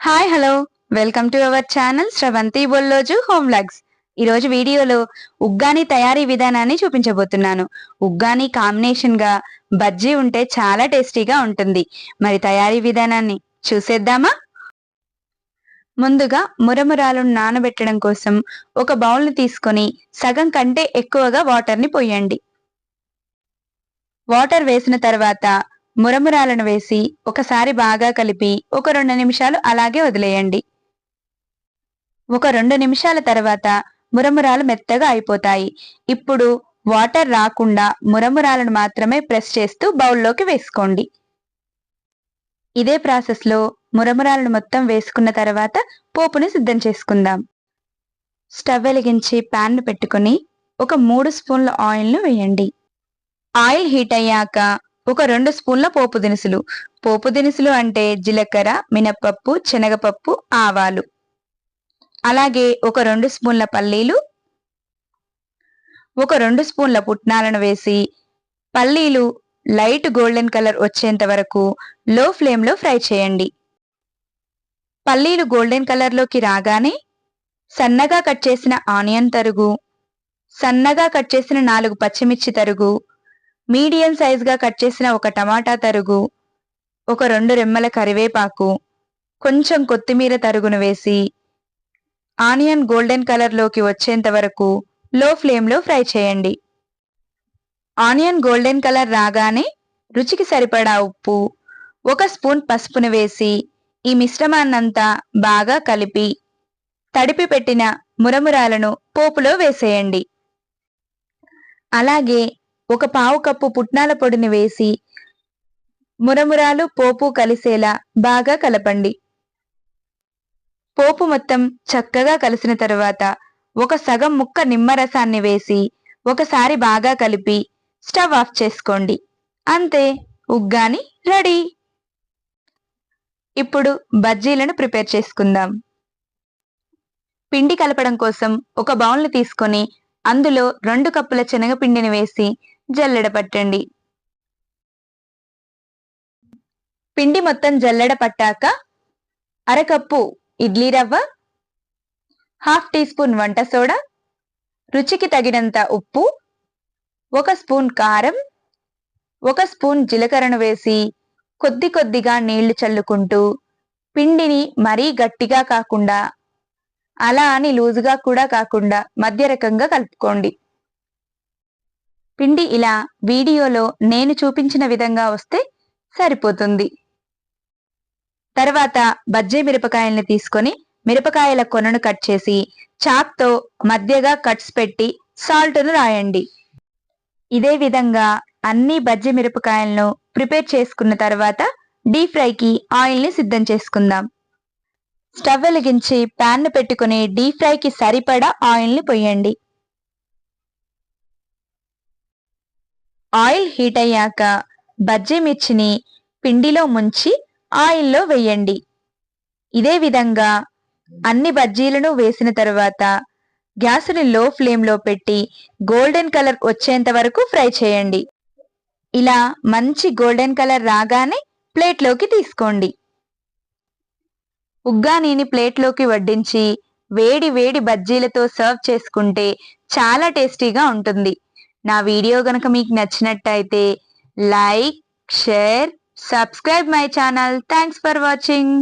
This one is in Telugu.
Hi hello welcome to our channel Sravanthi Bolloju home vlogs ఈరోజు వీడియోలో ఉగ్గాని తయారీ విధానాన్ని చూపించబోతున్నాను. ఉగ్గాని కాంబినేషన్గా బజ్జీ ఉంటే చాలా టేస్టీగా ఉంటుంది. మరి తయారీ విధానాన్ని చూసేద్దామా? ముందుగా మురమురాలను నానబెట్టడం కోసం ఒక బౌల్ని తీసుకొని సగం కంటే ఎక్కువగా వాటర్ని పోయండి. వాటర్ వేసిన తర్వాత మురమురాలను వేసి ఒకసారి బాగా కలిపి ఒక రెండు నిమిషాలు అలాగే వదిలేయండి. ఒక రెండు నిమిషాల తర్వాత మురమురాలు మెత్తగా అయిపోతాయి. ఇప్పుడు వాటర్ రాకుండా మురమురాలను మాత్రమే ప్రెస్ చేస్తూ బౌల్లోకి వేసుకోండి. ఇదే ప్రాసెస్లో మురమురాలను మొత్తం వేసుకున్న తర్వాత పోపుని సిద్ధం చేసుకుందాం. స్టవ్ వెలిగించి ప్యాన్ను పెట్టుకుని ఒక మూడు స్పూన్ల ఆయిల్ను వేయండి. ఆయిల్ హీట్ అయ్యాక ఒక రెండు స్పూన్ల పోపు దినుసులు. పోపు దినుసులు అంటే జీలకర్ర మినప్పప్పు శనగపప్పు ఆవాలు. అలాగే ఒక రెండు స్పూన్ల పల్లీలు. ఒక రెండు స్పూన్ల పుట్నాలను వేసి పల్లీలు లైట్ గోల్డెన్ కలర్ వచ్చేంత వరకు లో ఫ్లేమ్లో ఫ్రై చేయండి. పల్లీలు గోల్డెన్ కలర్లోకి రాగానే సన్నగా కట్ చేసిన ఆనియన్ తరుగు సన్నగా కట్ చేసిన నాలుగు పచ్చిమిర్చి తరుగు మీడియం సైజ్గా కట్ చేసిన ఒక టమాటా తరుగు ఒక రెండు రెమ్మల కరివేపాకు కొంచెం కొత్తిమీర తరుగును వేసి ఆనియన్ గోల్డెన్ కలర్లోకి వచ్చేంత వరకు లో ఫ్లేమ్లో ఫ్రై చేయండి. ఆనియన్ గోల్డెన్ కలర్ రాగానే రుచికి సరిపడా ఉప్పు ఒక స్పూన్ పసుపును వేసి ఈ మిశ్రమాన్నంతా బాగా కలిపి తడిపి పెట్టిన మురమురాలను పోపులో వేసేయండి. అలాగే ఒక పావు కప్పు పుట్నాల పొడిని వేసి మురమురాలు పోపు కలిసేలా బాగా కలపండి. పోపు మొత్తం చక్కగా కలిసిన తరువాత ఒక సగం ముక్క నిమ్మరసాన్ని వేసి ఒకసారి బాగా కలిపి స్టవ్ ఆఫ్ చేసుకోండి. అంతే ఉగ్గాని రెడీ. ఇప్పుడు బజ్జీలను ప్రిపేర్ చేసుకుందాం. పిండి కలపడం కోసం ఒక బౌల్ని తీసుకొని అందులో రెండు కప్పుల శనగపిండిని వేసి జల్లెడ పట్టండి. పిండి మొత్తం జల్లెడ పట్టాక అరకప్పు idli rava half teaspoon వంట సోడా రుచికి తగినంత ఉప్పు ఒక స్పూన్ కారం ఒక స్పూన్ జీలకర్రను వేసి కొద్ది కొద్దిగా నీళ్ళు చల్లుకుంటూ పిండిని మరీ గట్టిగా కాకుండా అలా అని లూజుగా కూడా కాకుండా మధ్య రకంగా కలుపుకోండి. పిండి ఇలా వీడియోలో నేను చూపించిన విధంగా వస్తే సరిపోతుంది. తర్వాత బజ్జీ మిరపకాయల్ని తీసుకొని మిరపకాయల కొనను కట్ చేసి చాక్తో మధ్యగా కట్స్ పెట్టి సాల్ట్ను రాయండి. ఇదే విధంగా అన్ని బజ్జీ మిరపకాయలను ప్రిపేర్ చేసుకున్న తర్వాత డీప్ ఫ్రైకి ఆయిల్ని సిద్ధం చేసుకుందాం. స్టవ్ వెలిగించి ప్యాన్ను పెట్టుకుని డీప్ ఫ్రైకి సరిపడా ఆయిల్ని పొయ్యండి ఆయిల్ హీట్ అయ్యాక బజ్జీ మిర్చిని పిండిలో ముంచి ఆయిల్లో వేయండి. ఇదే విధంగా అన్ని బజ్జీలను వేసిన తరువాత గ్యాసుని లో ఫ్లేమ్లో పెట్టి గోల్డెన్ కలర్ వచ్చేంత వరకు ఫ్రై చేయండి. ఇలా మంచి గోల్డెన్ కలర్ రాగానే ప్లేట్లోకి తీసుకోండి. ఉగ్గానీని ప్లేట్లోకి వడ్డించి వేడి వేడి బజ్జీలతో సర్వ్ చేసుకుంటే చాలా టేస్టీగా ఉంటుంది. నా వీడియో గనక మీకు నచ్చినట్టయితే like share subscribe my channel. Thanks for watching